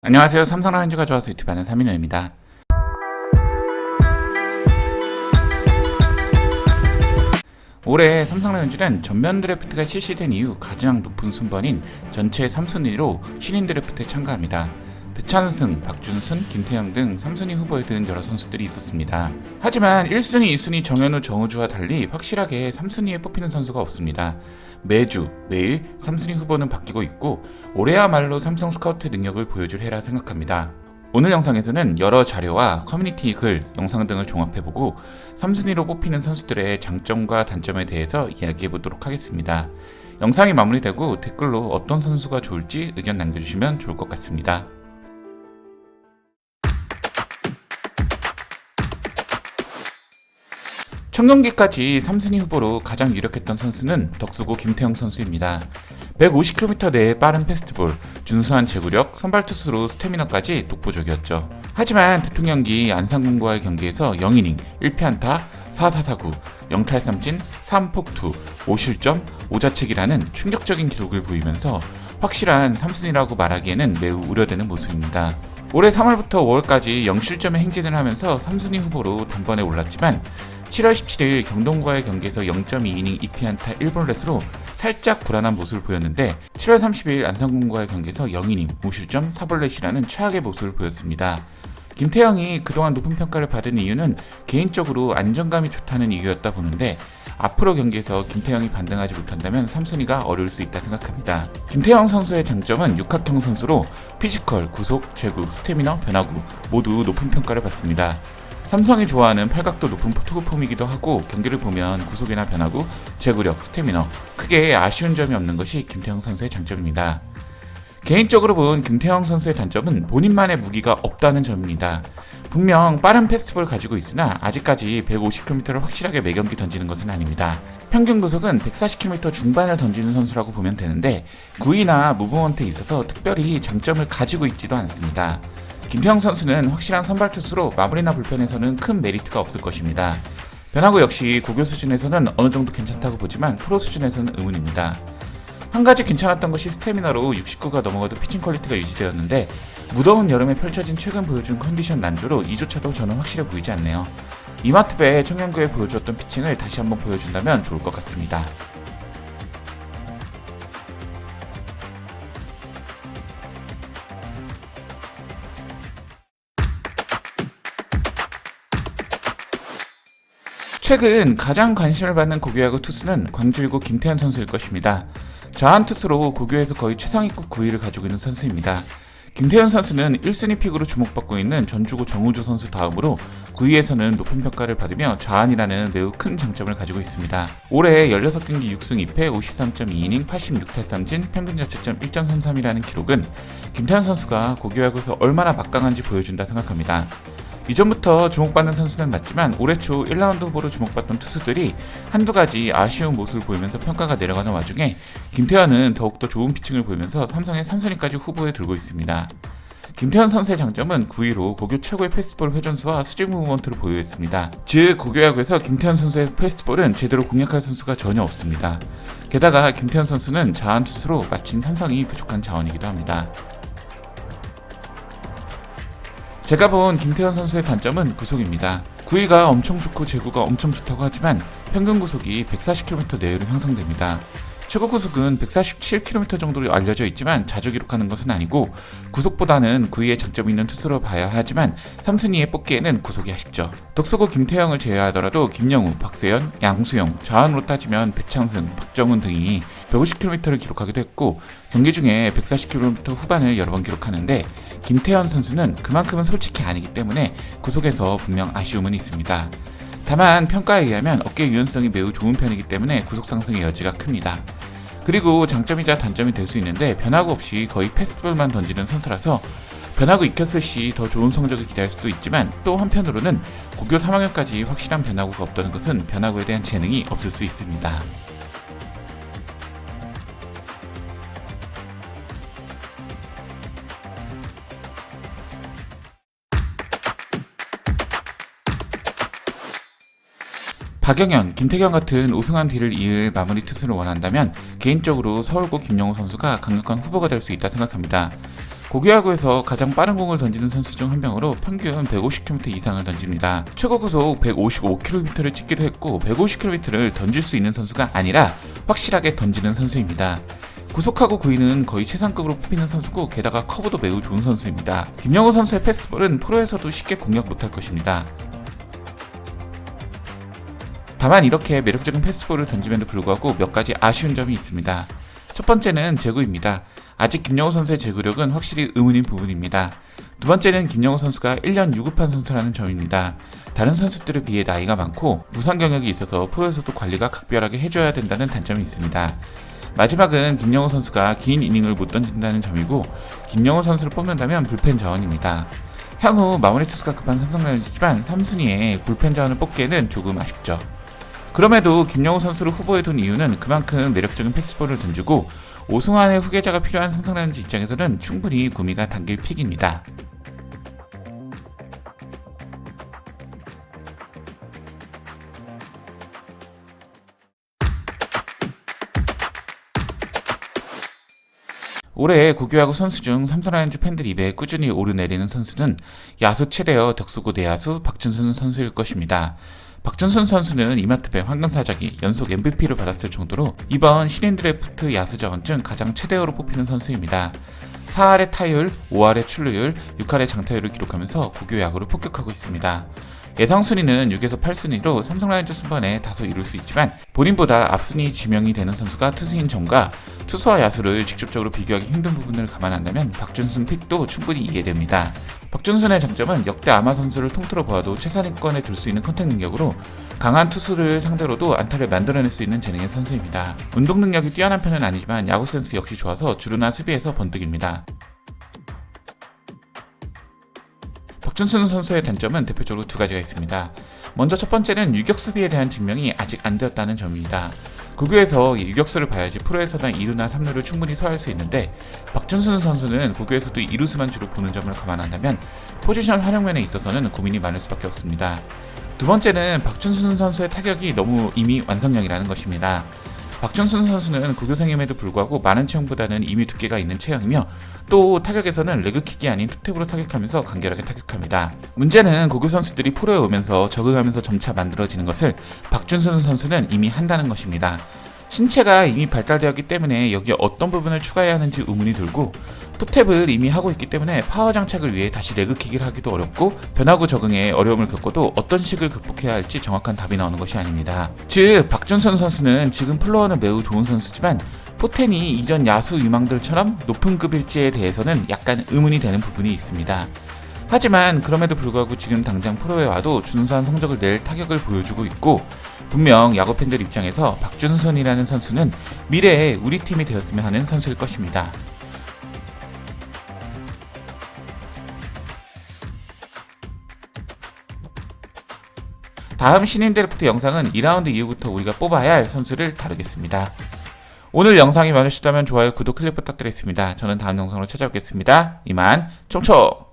안녕하세요. 삼성 라이온즈가 좋아서 유튜브 하는 삼인호입니다. 올해 삼성 라이온즈는 전면 드래프트가 실시된 이후 가장 높은 순번인 전체 3순위로 신인 드래프트에 참가합니다. 배찬승, 박준순, 김태형 등 3순위 후보에 든 여러 선수들이 있었습니다. 하지만 1순위, 2순위 정현우, 정우주와 달리 확실하게 3순위에 뽑히는 선수가 없습니다. 매주, 매일 3순위 후보는 바뀌고 있고 올해야말로 삼성 스카우트 능력을 보여줄 해라 생각합니다. 오늘 영상에서는 여러 자료와 커뮤니티 글, 영상 등을 종합해보고 3순위로 뽑히는 선수들의 장점과 단점에 대해서 이야기해보도록 하겠습니다. 영상이 마무리되고 댓글로 어떤 선수가 좋을지 의견 남겨주시면 좋을 것 같습니다. 청경기까지 3순위 후보로 가장 유력했던 선수는 덕수고 김태형 선수입니다. 150km 내의 빠른 패스트볼, 준수한 제구력, 선발 투수로 스태미너까지 독보적이었죠. 하지만 대통령기 안상군과의 경기에서 0이닝, 1피안타, 4사사구, 0탈삼진, 3폭투, 5실점, 5자책이라는 충격적인 기록을 보이면서 확실한 3순위라고 말하기에는 매우 우려되는 모습입니다. 올해 3월부터 5월까지 0실점의 행진을 하면서 3순위 후보로 단번에 올랐지만 7월 17일 경동과의 경기에서 0.2이닝 2피안타 1볼넷으로 살짝 불안한 모습을 보였는데 7월 30일 안상군과의 경기에서 0이닝 5실점 4볼넷이라는 최악의 모습을 보였습니다. 김태형이 그동안 높은 평가를 받은 이유는 개인적으로 안정감이 좋다는 이유였다 보는데 앞으로 경기에서 김태형이 반등하지 못한다면 3순위가 어려울 수 있다 생각합니다. 김태형 선수의 장점은 육각형 선수로 피지컬, 구속, 제구, 스태미너, 변화구 모두 높은 평가를 받습니다. 삼성이 좋아하는 팔각도 높은 투구 폼이기도 하고 경기를 보면 구속이나 변화구, 제구력, 스태미너 크게 아쉬운 점이 없는 것이 김태형 선수의 장점입니다. 개인적으로 본 김태형 선수의 단점은 본인만의 무기가 없다는 점입니다. 분명 빠른 패스트볼 가지고 있으나 아직까지 150km를 확실하게 매경기 던지는 것은 아닙니다. 평균 구속은 140km 중반을 던지는 선수라고 보면 되는데 구위나 무브먼트에 있어서 특별히 장점을 가지고 있지도 않습니다. 김태형 선수는 확실한 선발 투수로 마무리나 불펜에서는 큰 메리트가 없을 것입니다. 변화구 역시 고교 수준에서는 어느 정도 괜찮다고 보지만 프로 수준에서는 의문입니다. 한 가지 괜찮았던 것이 스태미너로 69가 넘어가도 피칭 퀄리티가 유지되었는데 무더운 여름에 펼쳐진 최근 보여준 컨디션 난조로 이조차도 저는 확실해 보이지 않네요. 이마트배 청년구에 보여주었던 피칭을 다시 한번 보여준다면 좋을 것 같습니다. 최근 가장 관심을 받는 고교야구 투수는 광주일고 김태현 선수일 것입니다. 좌한 투수로 고교에서 거의 최상위급 9위를 가지고 있는 선수입니다. 김태현 선수는 1순위 픽으로 주목받고 있는 전주고 정우주 선수 다음으로 9위에서는 높은 평가를 받으며 좌한이라는 매우 큰 장점을 가지고 있습니다. 올해 16경기 6승 2패 53.2이닝 86탈삼진 평균 자책점 1.33이라는 기록은 김태현 선수가 고교야구에서 얼마나 막강한지 보여준다 생각합니다. 이전부터 주목받는 선수는 맞지만 올해 초 1라운드 후보로 주목받던 투수들이 한두 가지 아쉬운 모습을 보이면서 평가가 내려가는 와중에 김태현은 더욱더 좋은 피칭을 보이면서 삼성의 3순위까지 후보에 들고 있습니다. 김태현 선수의 장점은 9위로 고교 최고의 패스트볼 회전수와 수직 무브먼트를 보유했습니다. 즉 고교야구에서 김태현 선수의 패스트볼은 제대로 공략할 선수가 전혀 없습니다. 게다가 김태현 선수는 자한 투수로 마침 삼성이 부족한 자원이기도 합니다. 제가 본 김태현 선수의 단점은 구속입니다. 구위가 엄청 좋고 제구가 엄청 좋다고 하지만 평균 구속이 140km 내외로 형성됩니다. 최고 구속은 147km 정도로 알려져 있지만 자주 기록하는 것은 아니고 구속보다는 구위에 장점이 있는 투수로 봐야 하지만 3순위에 뽑기에는 구속이 아쉽죠. 독수고 김태형을 제외하더라도 김영우, 박세현, 양수영, 좌완으로 따지면 배창승, 박정훈 등이 150km를 기록하기도 했고 경기 중에 140km 후반을 여러 번 기록하는데 김태현 선수는 그만큼은 솔직히 아니기 때문에 구속에서 분명 아쉬움은 있습니다. 다만 평가에 의하면 어깨 유연성이 매우 좋은 편이기 때문에 구속 상승의 여지가 큽니다. 그리고 장점이자 단점이 될 수 있는데 변화구 없이 거의 패스트볼만 던지는 선수라서 변화구 익혔을 시 더 좋은 성적을 기대할 수도 있지만 또 한편으로는 고교 3학년까지 확실한 변화구가 없다는 것은 변화구에 대한 재능이 없을 수 있습니다. 박영현, 김태경 같은 우승한 뒤를 이을 마무리 투수를 원한다면 개인적으로 서울고 김영호 선수가 강력한 후보가 될 수 있다 생각합니다. 고교야구에서 가장 빠른 공을 던지는 선수 중 한 명으로 평균 150km 이상을 던집니다. 최고 구속 155km를 찍기도 했고 150km를 던질 수 있는 선수가 아니라 확실하게 던지는 선수입니다. 구속하고 구위는 거의 최상급으로 뽑히는 선수고 게다가 커브도 매우 좋은 선수입니다. 김영호 선수의 패스트볼은 프로에서도 쉽게 공략 못할 것입니다. 다만 이렇게 매력적인 패스트볼을 던짐에도 불구하고 몇 가지 아쉬운 점이 있습니다. 첫 번째는 제구입니다. 아직 김영호 선수의 제구력은 확실히 의문인 부분입니다. 두 번째는 김영호 선수가 1년 유급한 선수라는 점입니다. 다른 선수들에 비해 나이가 많고 부상 경력이 있어서 프로에서도 관리가 각별하게 해줘야 된다는 단점이 있습니다. 마지막은 김영호 선수가 긴 이닝을 못 던진다는 점이고 김영호 선수를 뽑는다면 불펜 자원입니다. 향후 마무리 투수가 급한 삼성라이온즈지만 3순위에 불펜 자원을 뽑기에는 조금 아쉽죠. 그럼에도 김영호 선수를 후보에 둔 이유는 그만큼 매력적인 패스볼을 던지고 오승환의 후계자가 필요한 삼성라이온즈 입장에서는 충분히 구미가 당길 픽입니다. 올해 고교야구 선수 중 삼성라이온즈 팬들 입에 꾸준히 오르내리는 선수는 야수 최대어 덕수고 내야수 박준순 선수일 것입니다. 박준순 선수는 이마트배 황금사자기 연속 MVP를 받았을 정도로 이번 신인 드래프트 야수 자원 중 가장 최대어로 뽑히는 선수입니다. 4할의 타율, 5할의 출루율, 6할의 장타율을 기록하면서 고교 야구를 폭격하고 있습니다. 예상 순위는 6에서 8순위로 삼성 라이온즈 순번에 다소 이룰 수 있지만 본인보다 앞순위 지명이 되는 선수가 투수인 점과 투수와 야수를 직접적으로 비교하기 힘든 부분을 감안한다면 박준순 픽도 충분히 이해됩니다. 박준순의 장점은 역대 아마 선수를 통틀어 보아도 최상위권에 들 수 있는 컨택 능력으로 강한 투수를 상대로도 안타를 만들어낼 수 있는 재능의 선수입니다. 운동 능력이 뛰어난 편은 아니지만 야구 센스 역시 좋아서 주루나 수비에서 번뜩입니다. 박준순 선수의 단점은 대표적으로 두 가지가 있습니다. 먼저 첫 번째는 유격 수비에 대한 증명이 아직 안 되었다는 점입니다. 고교에서 유격수를 봐야지 프로에서나 2루나 3루를 충분히 소화할 수 있는데 박준순 선수는 고교에서도 2루수만 주로 보는 점을 감안한다면 포지션 활용면에 있어서는 고민이 많을 수밖에 없습니다. 두 번째는 박준순 선수의 타격이 너무 이미 완성형이라는 것입니다. 박준순 선수는 고교생임에도 불구하고 많은 체형보다는 이미 두께가 있는 체형이며 또 타격에서는 레그킥이 아닌 투탭으로 타격하면서 간결하게 타격합니다. 문제는 고교 선수들이 프로에 오면서 적응하면서 점차 만들어지는 것을 박준순 선수는 이미 한다는 것입니다. 신체가 이미 발달되었기 때문에 여기에 어떤 부분을 추가해야 하는지 의문이 들고 투탭을 이미 하고 있기 때문에 파워 장착을 위해 다시 레그킥을 하기도 어렵고 변화구 적응에 어려움을 겪어도 어떤 식을 극복해야 할지 정확한 답이 나오는 것이 아닙니다. 즉 박준선 선수는 지금 플로어는 매우 좋은 선수지만 포텐이 이전 야수 유망들처럼 높은 급일지에 대해서는 약간 의문이 되는 부분이 있습니다. 하지만 그럼에도 불구하고 지금 당장 프로에 와도 준수한 성적을 낼 타격을 보여주고 있고 분명 야구 팬들 입장에서 박준선이라는 선수는 미래에 우리 팀이 되었으면 하는 선수일 것입니다. 다음 신인 드래프트 영상은 2라운드 이후부터 우리가 뽑아야 할 선수를 다루겠습니다. 오늘 영상이 드셨다면 좋아요, 구독, 클릭 부탁드리겠습니다. 저는 다음 영상으로 찾아오겠습니다. 이만 총총!